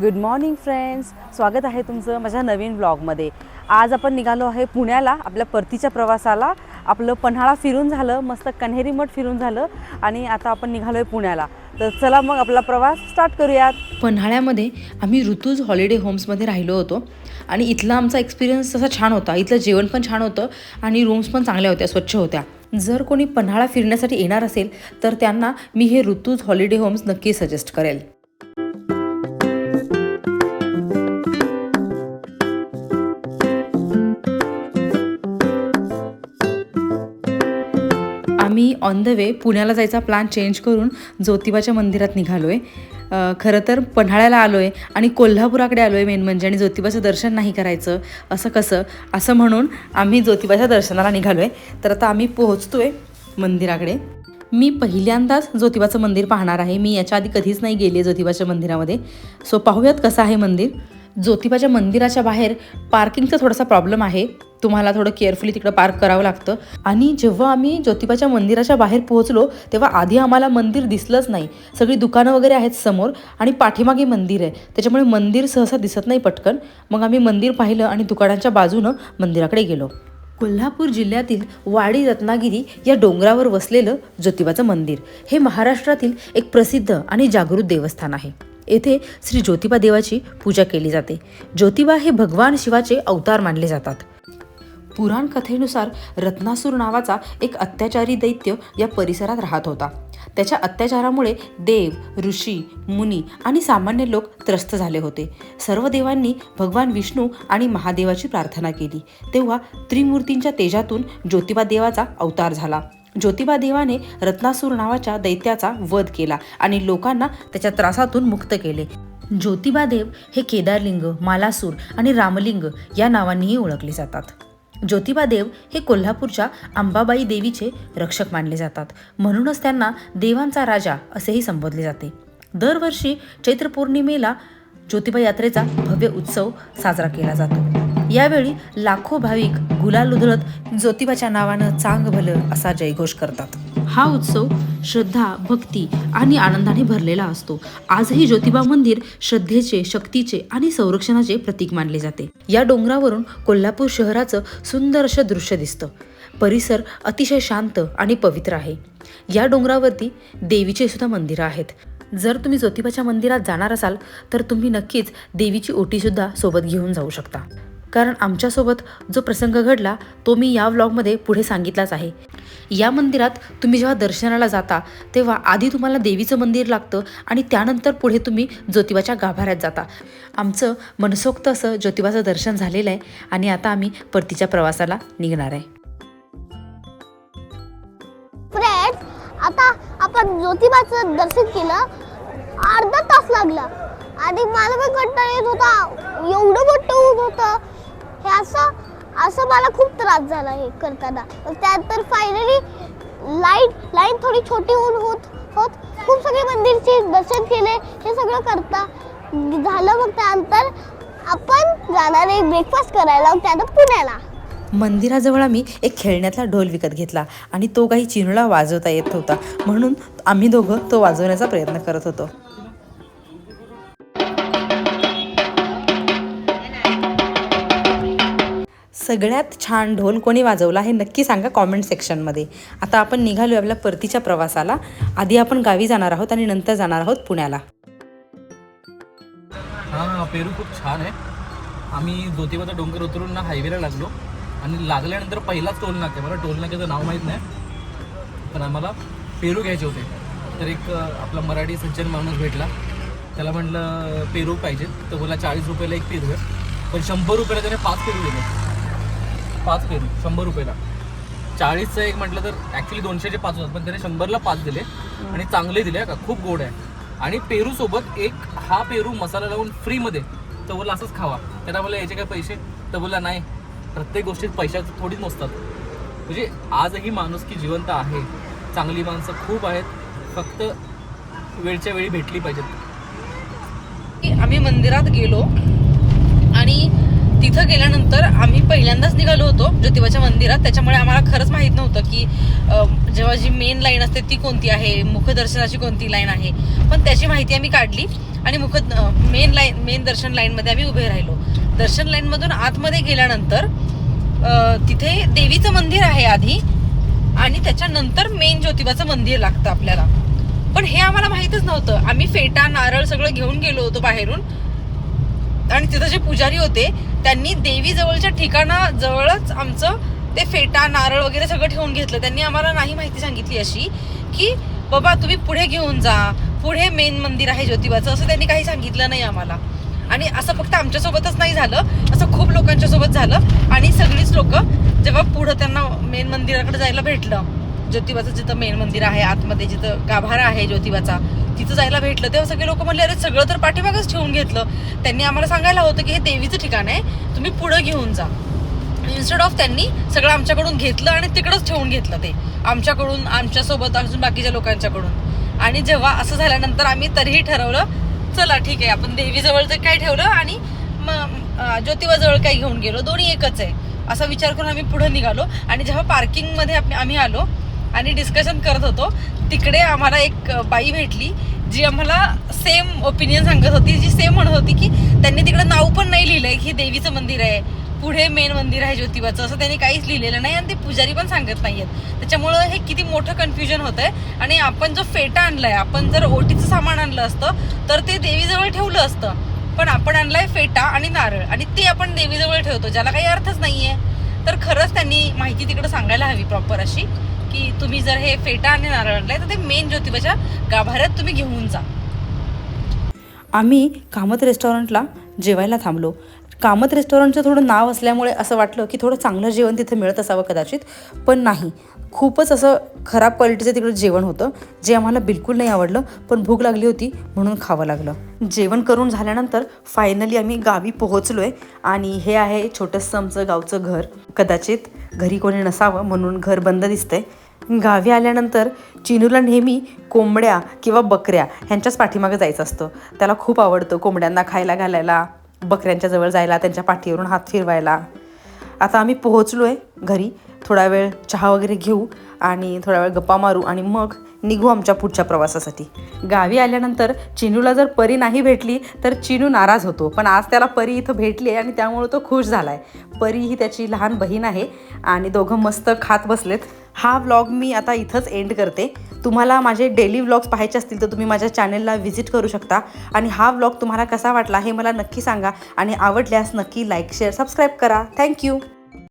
Good morning friends स्वागत आहे तुमचं माझ्या नवीन ब्लॉगमध्ये आज आपण निघालो आहे पुण्याला आपल्या परतीच्या प्रवासाला. आपलं पन्हाळा फिरून झालं मस्त कन्हेरी मठ फिरून झालं आणि आता आपण निघालो आहे पुण्याला. तर चला मग आपला प्रवास स्टार्ट करूयात. पन्हाळ्यामध्ये आम्ही ऋतूज हॉलिडे होम्समध्ये राहिलो होतो आणि इथला आमचा एक्सपिरियन्स तसा छान होता. इथलं जेवण पण छान होतं आणि रूम्स पण चांगल्या होत्या स्वच्छ होत्या. जर कोणी पन्हाळा फिरण्यासाठी येणार असेल तर त्यांना मी हे ऋतूज हॉलिडे होम्स नक्की सजेस्ट करेल. ऑन द वे पुण्याला जायचा प्लॅन चेंज करून ज्योतिबाच्या मंदिरात निघालो आहे खरं तर पन्हाळ्याला आलो आहे आणि कोल्हापुराकडे आलो आहे मेन म्हणजे आणि ज्योतिबाचं दर्शन नाही करायचं. असं कसं? असं म्हणून आम्ही ज्योतिबाच्या दर्शनाला निघालो आहे तर आता आम्ही पोहोचतो आहे मंदिराकडे. मी पहिल्यांदाच ज्योतिबाचं मंदिर पाहणार आहे. मी याच्या आधी कधीच नाही गेले ज्योतिबाच्या मंदिरामध्ये. सो पाहूयात कसं आहे मंदिर. ज्योतिबाच्या मंदिराच्या बाहेर पार्किंगचा थोडासा प्रॉब्लेम आहे. तुम्हाला थोडं केअरफुली तिकडं पार्क करावं लागतं. आणि जेव्हा आम्ही ज्योतिबाच्या मंदिराच्या बाहेर पोहोचलो तेव्हा आधी आम्हाला मंदिर दिसलंच नाही. सगळी दुकानं वगैरे आहेत समोर आणि पाठीमागे मंदिर आहे. त्याच्यामुळे मंदिर सहसा दिसत नाही पटकन. मग आम्ही मंदिर पाहिलं आणि दुकानांच्या बाजूनं मंदिराकडे गेलो. कोल्हापूर जिल्ह्यातील वाडी रत्नागिरी या डोंगरावर वसलेलं ज्योतिबाचं मंदिर हे महाराष्ट्रातील एक प्रसिद्ध आणि जागृत देवस्थान आहे. येथे श्री ज्योतिबा देवाची पूजा केली जाते. ज्योतिबा हे भगवान शिवाचे अवतार मानले जातात. पुराण कथेनुसार रत्नासूर नावाचा एक अत्याचारी दैत्य या परिसरात राहत होता. त्याच्या अत्याचारामुळे देव ऋषी मुनी आणि सामान्य लोक त्रस्त झाले होते. सर्व देवांनी भगवान विष्णू आणि महादेवाची प्रार्थना केली. तेव्हा त्रिमूर्तींच्या तेजातून ज्योतिबा देवाचा अवतार झाला. ज्योतिबा देवाने रत्नासूर नावाच्या दैत्याचा वध केला आणि लोकांना त्याच्या त्रासातून मुक्त केले. ज्योतिबा देव हे केदारलिंग मालासूर आणि रामलिंग या नावांनीही ओळखले जातात. ज्योतिबा देव हे कोल्हापूरच्या अंबाबाई देवीचे रक्षक मानले जातात. म्हणूनच त्यांना देवांचा राजा असेही संबोधले जाते. दरवर्षी चैत्र पौर्णिमेला ज्योतिबा यात्रेचा भव्य उत्सव साजरा केला जातो. यावेळी लाखो भाविक गुलाल उधळत ज्योतिबाच्या नावानं चांग भलं असा जयघोष करतात. हा उत्सव श्रद्धा भक्ती आणि आनंदाने भरलेला असतो. आजही ज्योतिबा मंदिर श्रद्धेचे शक्तीचे आणि संरक्षणाचे प्रतीक मानले जाते. या डोंगरावरून कोल्हापूर शहराचं सुंदर असं दृश्य दिसतं. परिसर अतिशय शांत आणि पवित्र आहे. या डोंगरावरती देवीचे सुद्धा मंदिरं आहेत. जर तुम्ही ज्योतिबाच्या मंदिरात जाणार असाल तर तुम्ही नक्कीच देवीची ओटीसुद्धा सोबत घेऊन जाऊ शकता. कारण आमच्यासोबत जो प्रसंग घडला तो मी या व्लॉगमध्ये पुढे सांगितलाच आहे. या मंदिरात तुम्ही जेव्हा दर्शनाला जाता तेव्हा आधी तुम्हाला देवीचं मंदिर लागतं आणि त्यानंतर पुढे तुम्ही ज्योतिबाच्या गाभाऱ्यात जाता. आमचं मनसोक्त असं ज्योतिबाचं दर्शन झालेलं आहे आणि आता आम्ही परतीच्या प्रवासाला निघणार आहे. आता आपण ज्योतिबाचं दर्शन केलं. अर्धा तास लागला. आणि मला पण कंटाळा येत होता. एवढं मोठं ऊन होतं. हे असं असं मला खूप त्रास झाला हे करताना. मग त्यानंतर फायनली लाईन लाईन थोडी छोटी होऊन होत होत. खूप सगळे मंदिरचे दर्शन केले हे सगळं करता. झालं मग त्यानंतर आपण जाणार आहे ब्रेकफास्ट करायला त्यानंतर पुण्याला. मंदिराजवळ आम्ही एक खेळण्यातला ढोल विकत घेतला आणि तो काही चिनळा वाजवता येत होता म्हणून आम्ही दोघं तो वाजवण्याचा प्रयत्न करत होतो. सगळ्यात छान ढोल कोणी वाजवला हे नक्की सांगा कॉमेंट सेक्शनमध्ये आता आपण निघालो आपल्या परतीच्या प्रवासाला. आधी आपण गावी जाणार आहोत आणि नंतर जाणार आहोत पुण्याला. हां पेरू खूप छान आहे. आम्ही ज्योतिबाचा डोंगर उतरून ना हायवेला लागलो. आणि लागल्यानंतर पहिलाच टोल नाका मला टोल नाक्याचं नाव माहीत नाही. पण आम्हाला पेरू घ्यायचे होते. तर एक आपला मराठी सज्जन माणूस भेटला. त्याला म्हटलं पेरू पाहिजे. तर बोला चाळीस रुपयाला एक पेरू आहे. पण शंभर रुपयाला त्याने पाच पेरू दिले. पाच पेरू शंभर रुपयेला. चाळीसचं एक म्हटलं तर ॲक्च्युली दोनशेचे पाच होतात पण त्याने शंभरला पाच दिले आणि चांगले दिले का? खूप गोड आहे. आणि पेरू सोबत एक हा पेरू मसाला लावून फ्रीमध्ये तर बोला असंच खावा. त्याला बोला याचे काय पैसे? तर बोला नाही. प्रत्येक गोष्टीत पैशाचं थोडीच नसतात. म्हणजे आजही माणूस की जिवंत आहे. चांगली माणसं खूप आहेत. फक्त वेळच्या वेळी भेटली पाहिजेत. आम्ही मंदिरात गेलो आणि तिथं गेल्यानंतर आम्ही पहिल्यांदाच निघालो होतो ज्योतिबाच्या मंदिरात. त्याच्यामुळे आम्हाला खरंच माहीत नव्हतं की जेव्हा जी मेन लाईन असते ती कोणती आहे मुखदर्शनाची कोणती लाईन आहे. पण त्याची माहिती आम्ही काढली आणि मुख मेन लाईन मेन दर्शन लाईनमध्ये आम्ही उभे राहिलो. दर्शन लाईनमधून आतमध्ये गेल्यानंतर तिथे देवीचं मंदिर आहे आधी आणि त्याच्यानंतर मेन ज्योतिबाचं मंदिर लागतं आपल्याला. पण हे आम्हाला माहीतच नव्हतं. आम्ही फेटा नारळ सगळं घेऊन गेलो होतो बाहेरून. आणि तिथं जे पुजारी होते त्यांनी देवीजवळच्या ठिकाणाजवळच आमचं ते फेटा नारळ वगैरे सगळं ठेवून घेतलं. त्यांनी आम्हाला नाही माहिती सांगितली अशी की बाबा तुम्ही पुढे घेऊन जा. पुढे मेन मंदिर आहे ज्योतिबाचं. असं त्यांनी काही सांगितलं नाही आम्हाला. आणि असं फक्त आमच्यासोबतच नाही झालं. असं खूप लोकांच्या सोबत झालं. आणि सगळीच लोक जेव्हा पुढं त्यांना मेन मंदिराकडे जायला भेटलं ज्योतिबाचं जिथं मेन मंदिर आहे आतमध्ये जिथं गाभारा आहे ज्योतिबाचा तिथं जायला भेटलं. तेव्हा सगळे लोक म्हणले अरे सगळं तर पाठीमागच ठेवून घेतलं. त्यांनी आम्हाला सांगायला होतं की हे देवीचं ठिकाण आहे तुम्ही पुढं घेऊन जा. इन्स्टेड ऑफ त्यांनी सगळं आमच्याकडून घेतलं आणि तिकडंच ठेवून घेतलं ते आमच्याकडून आमच्यासोबत अजून बाकीच्या लोकांच्याकडून. आणि जेव्हा असं झाल्यानंतर आम्ही तरीही ठरवलं चला ठीक आहे आपण देवीजवळ तर काय ठेवलं आणि मग ज्योतिबाजवळ काय घेऊन गेलो दोन्ही एकच आहे. असा विचार करून आम्ही पुढे निघालो. आणि जेव्हा पार्किंगमध्ये आम्ही आलो आणि डिस्कशन करत होतो. तिकडे आम्हाला एक बाई भेटली जी आम्हाला सेम ओपिनियन सांगत होती जी सेम म्हणत होती की त्यांनी तिकडे नाव पण नाही लिहिलंय की देवीचं मंदिर आहे पुढे मेन मंदिर आहे ज्योतिबाचं असं त्यांनी काहीच लिहिलेलं नाही आणि ते पुजारी पण सांगत नाहीयेत. त्याच्यामुळं हे किती मोठं कन्फ्युजन होत आहे आणि आपण जो फेटा आणलाय आपण जर ओटीचं सामान आणलं असतं तर ते देवीजवळ ठेवलं असतं. पण आपण आणलाय फेटा आणि नारळ आणि ते आपण देवीजवळ ठेवतो ज्याला काही अर्थच नाहीये. तर खरंच त्यांनी माहिती तिकडे सांगायला हवी प्रॉपर अशी. की तुम्ही जर हे फेटा आणि नारळ आणलाय तर ते मेन ज्योतिबाच्या गाभाऱ्यात तुम्ही घेऊन जा. आम्ही कामत रेस्टॉरंटला जेवायला थांबलो. कामत रेस्टॉरंटचं थोडं नाव असल्यामुळे असं वाटलं की थोडं चांगलं जेवण तिथे मिळत असावं कदाचित. पण नाही. खूपच असं खराब क्वालिटीचं तिकडं जेवण होतं जे आम्हाला बिलकुल नाही आवडलं. पण भूक लागली होती म्हणून खावं लागलं. जेवण करून झाल्यानंतर फायनली आम्ही गावी पोहोचलो आहे आणि हे आहे छोटंसं आमचं गावचं घर. कदाचित घरी कोणी नसावं म्हणून घर बंद दिसतंय. गावी आल्यानंतर चिनूला नेहमी कोंबड्या किंवा बकऱ्या ह्यांच्याच पाठीमागं जायचं असतं. त्याला खूप आवडतं कोंबड्यांना खायला घालायला. बकऱ्यांच्या जवळ जायला त्यांच्या पाठीवरून हात फिरवायला. आता आम्ही पोहोचलो आहे घरी. थोडा वेळ चहा वगैरे घेऊ आणि थोडा वेळ गप्पा मारू आणि मग निघू आमच्या पुढच्या प्रवासासाठी. गावी आल्यानंतर चिनूला जर परी नाही भेटली तर चिनू नाराज होतो. पण आज त्याला परी इथं भेटली आहे आणि त्यामुळे तो खुश झाला आहे परी ही त्याची लहान बहीण आहे आणि दोघं मस्त खात बसलेत. हा व्लॉग मी आता इथंच एंड करते. तुम्हाला माझे डेली व्लॉग्स पाहायचे असतील तर तुम्ही माझ्या चॅनलला व्हिजिट करू शकता. आणि हा व्लॉग तुम्हाला कसा वाटला हे मला नक्की सांगा. आणि आवडल्यास नक्की लाईक शेअर सबस्क्राईब करा. Thank you